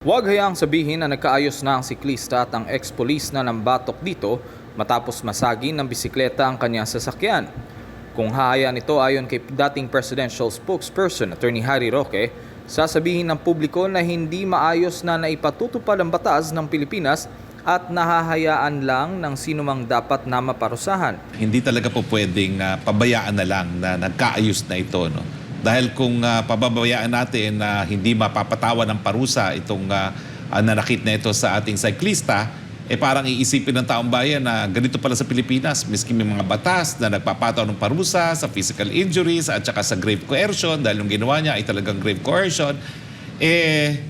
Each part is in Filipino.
Huwag hayaang sabihin na nagkaayos na ang siklista at ang ex-police na nambatok dito matapos masagi ng bisikleta ang kanyang sasakyan. Kung hahayaan ito ayon kay dating presidential spokesperson Attorney Harry Roque, sasabihin ng publiko na hindi maayos na naipatutupad ang batas ng Pilipinas at nahahayaan lang ng sinumang dapat na maparusahan. hindi talaga po pwedeng ah, pabayaan na lang na nagkaayos na ito. No? Dahil kung ah, pababayaan natin na hindi mapapatawan ng parusa itong ah, ah, nanakit na ito sa ating cyclista, eh parang iisipin ng taong bayan na ganito pala sa Pilipinas, miski may mga batas na nagpapataw ng parusa sa physical injuries at saka sa grave coercion dahil yung ginawa niya ay talagang grave coercion, eh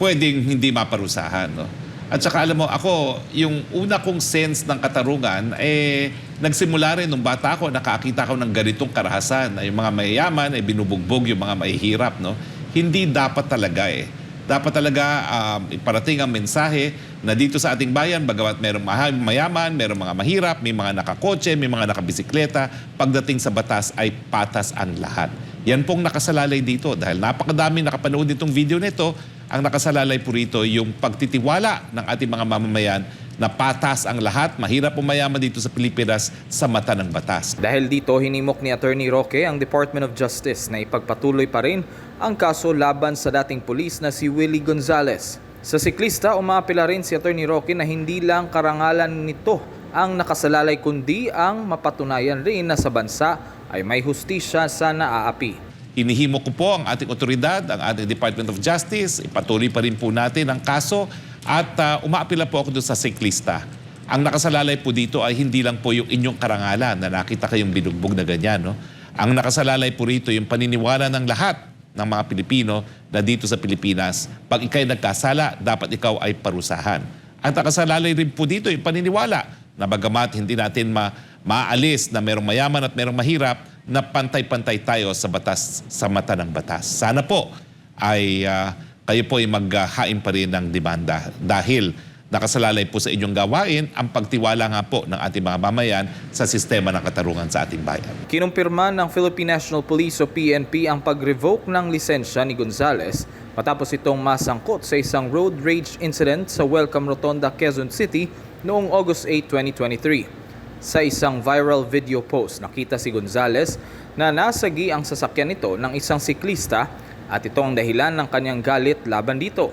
pwedeng hindi maparusahan. No? At saka alam mo, ako, yung una kong sense ng katarungan, eh, nagsimula rin nung bata ako, nakakita ko ng ganitong karahasan yung mga mayayaman, eh, binubugbog yung mga mahihirap. No? Hindi dapat talaga eh. Dapat talaga um, iparating ang mensahe na dito sa ating bayan, bagamat merong mayaman, merong mga mahirap, may mga nakakotse, may mga nakabisikleta, pagdating sa batas ay patas ang lahat. Yan pong nakasalalay dito dahil napakadami nakapanood nitong video nito. Ang nakasalalay po rito yung pagtitiwala ng ating mga mamamayan na patas ang lahat, mahirap o mayaman dito sa Pilipinas sa mata ng batas. Dahil dito, hinimok ni Attorney Roque ang Department of Justice na ipagpatuloy pa rin ang kaso laban sa dating pulis na si Willie Gonzales. Sa siklista, umaapila rin si Attorney Roque na hindi lang karangalan nito ang nakasalalay kundi ang mapatunayan rin na sa bansa ay may hustisya sa naaapi. Hinihimo ko po ang ating otoridad, ang ating Department of Justice, ipatuloy pa rin po natin ang kaso at uh, umaapila po ako doon sa siklista. Ang nakasalalay po dito ay hindi lang po yung inyong karangalan na nakita kayong binugbog na ganyan. No? Ang nakasalalay po rito yung paniniwala ng lahat ng mga Pilipino na dito sa Pilipinas, pag ikay nagkasala, dapat ikaw ay parusahan. Ang nakasalalay rin po dito yung paniniwala na bagamat hindi natin ma maalis na merong mayaman at merong mahirap, na pantay-pantay tayo sa batas, sa mata ng batas. Sana po ay ah, kayo po ay maghahain pa rin ng demanda dahil nakasalalay po sa inyong gawain ang pagtiwala nga po ng ating mga mamayan sa sistema ng katarungan sa ating bayan. Kinumpirma ng Philippine National Police o PNP ang pag-revoke ng lisensya ni Gonzales matapos itong masangkot sa isang road rage incident sa Welcome Rotonda, Quezon City noong August 8, 2023. Sa isang viral video post, nakita si Gonzales na nasagi ang sasakyan nito ng isang siklista at ito ang dahilan ng kanyang galit laban dito.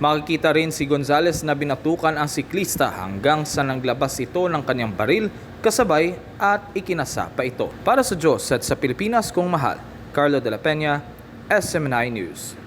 Makikita rin si Gonzales na binatukan ang siklista hanggang sa naglabas ito ng kanyang baril kasabay at ikinasa pa ito. Para sa Diyos at sa Pilipinas kong mahal, Carlo de la Peña, SMNI News.